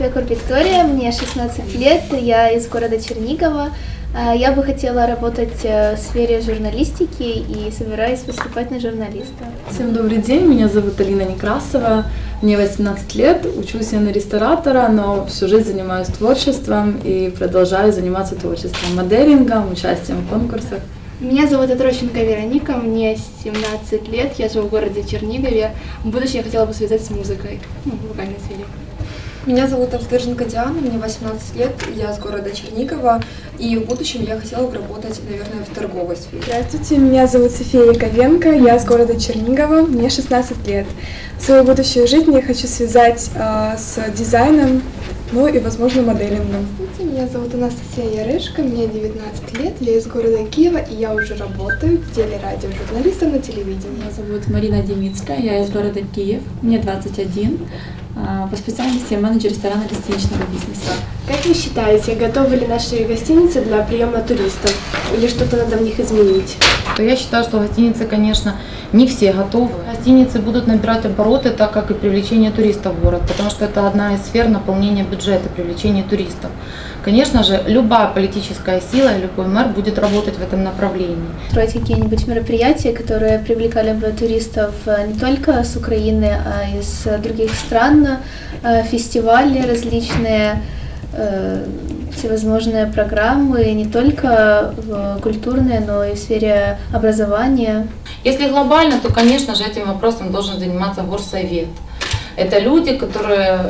Пекур Виктория, мне 16 лет, я из города Чернигова. А, Я бы хотела работать э, в сфере журналистики и собираюсь поступать на журналиста. Всем добрый день, меня зовут Алина Некрасова, мне 18 лет, учусь я на ресторатора, но всю жизнь занимаюсь творчеством и продолжаю заниматься творчеством, моделингом, участием в конкурсах. Меня зовут Отрощенко Вероника, мне 17 лет, я живу в городе Чернигове. В будущем я хотела бы связать с музыкой, ну, в вокальной сфере. Меня зовут Авдерженко Диана, мне 18 лет, я с города Чернигова, и в будущем я хотела бы работать, наверное, в торговой сфере. Здравствуйте, меня зовут София Яковенко, я с города Чернигова, мне 16 лет. Свою будущую жизнь я хочу связать э, с дизайном, ну и, возможно, моделингом. Здравствуйте, меня зовут Анастасия Ярышко, мне 19 лет, я из города Киева, и я уже работаю в телерадиожурналистом на телевидении. Меня зовут Марина Демицкая, я из города Киев, мне 21. А, По специальности менеджер ресторана гостиничного бизнеса. Как вы считаете, готовы ли наши гостиницы для приема туристов? Или что-то надо в них изменить? То я считаю, что гостиницы, конечно, не все готовы. Гостиницы будут набирать обороты, так как и привлечение туристов в город, потому что это одна из сфер наполнения бюджета, привлечения туристов. Конечно же, любая политическая сила, и любой мэр будет работать в этом направлении. Строить какие-нибудь мероприятия, которые привлекали бы туристов э, не только с Украины, а из других стран, э, фестивали различные, э, всевозможные программы, не только культурные, но и в сфере образования. Если глобально, то, конечно же, этим вопросом должен заниматься горсовет. Это люди, которые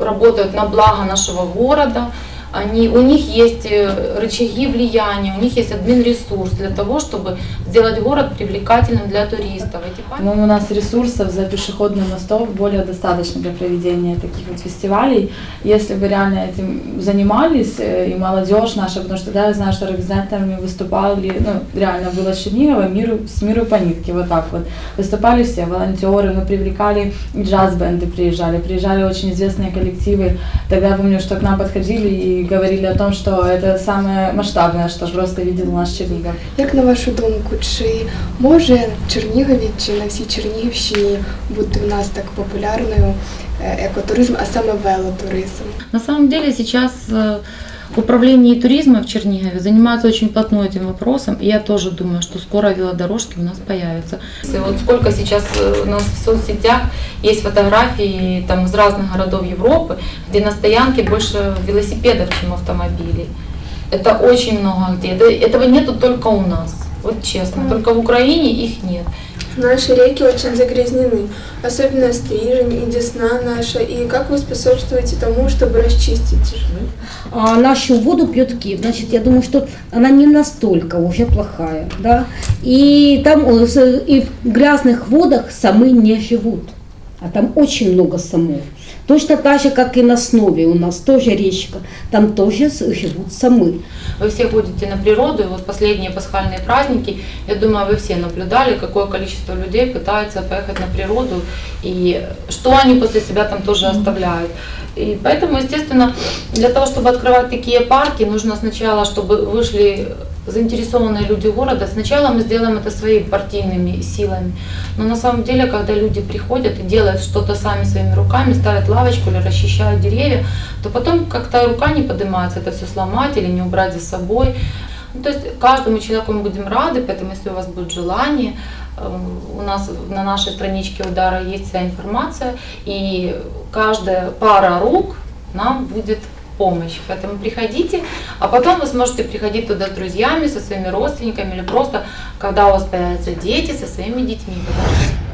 работают на благо нашего города, они, у них есть э, рычаги влияния, у них есть админ-ресурс для того, чтобы сделать город привлекательным для туристов. По-моему, у нас ресурсов за пешеходным мостом более достаточно для проведения таких вот фестивалей. Если бы реально этим занимались, э, и молодежь наша, потому что да, я знаю, что организаторами выступали, ну, реально было Чернигова, миру, с миру по нитке, вот так вот. Выступали все, волонтеры, мы привлекали, джаз-бенды приезжали, приезжали очень известные коллективы. Тогда я помню, что к нам подходили и говорили о том, что это самое масштабное, что просто видел наш Чернигов. Як на вашу думку, чи може в Чернігові чи на всій Чернігівщині бути в нас так популярною е, екотуризм, а саме велотуризм? На самом деле сейчас э, управление туризма в Чернигове занимается очень плотно этим вопросом, и я тоже думаю, что скоро велодорожки у нас появятся. Вот сколько сейчас э, у нас в соцсетях есть фотографии там, из разных городов Европы, где на стоянке больше велосипедов, чем автомобилей. Это очень много где. Этого нету только у нас. Вот честно, только в Украине их нет. Наши реки очень загрязнены, особенно Стрижень и Десна наша. И как вы способствуете тому, чтобы расчистить а нашу воду пьет Киев. Значит, я думаю, что она не настолько уже плохая, да. И там э, и в грязных водах самы не живут, а там очень много самов. Точно так же, как и на Снове у нас тоже речка, там тоже живут самы. Вы все ходите на природу, и вот последние пасхальные праздники, я думаю, вы все наблюдали, какое количество людей пытается поехать на природу, и что они после себя там тоже оставляют. И поэтому, естественно, для того, чтобы открывать такие парки, нужно сначала, чтобы вышли заинтересованные люди города. Сначала мы сделаем это своими партийными силами. Но на самом деле, когда люди приходят и делают что-то сами своими руками, ставят лавочку или расчищают деревья, то потом как-то рука не поднимается это все сломать или не убрать за собой. Ну, то есть каждому человеку мы будем рады, поэтому если у вас будет желание, эм, у нас на нашей страничке удара есть вся информация, и каждая пара рук нам будет помощь. Поэтому приходите, а потом вы сможете приходить туда с друзьями, со своими родственниками или просто, когда у вас появятся дети, со своими детьми. Потому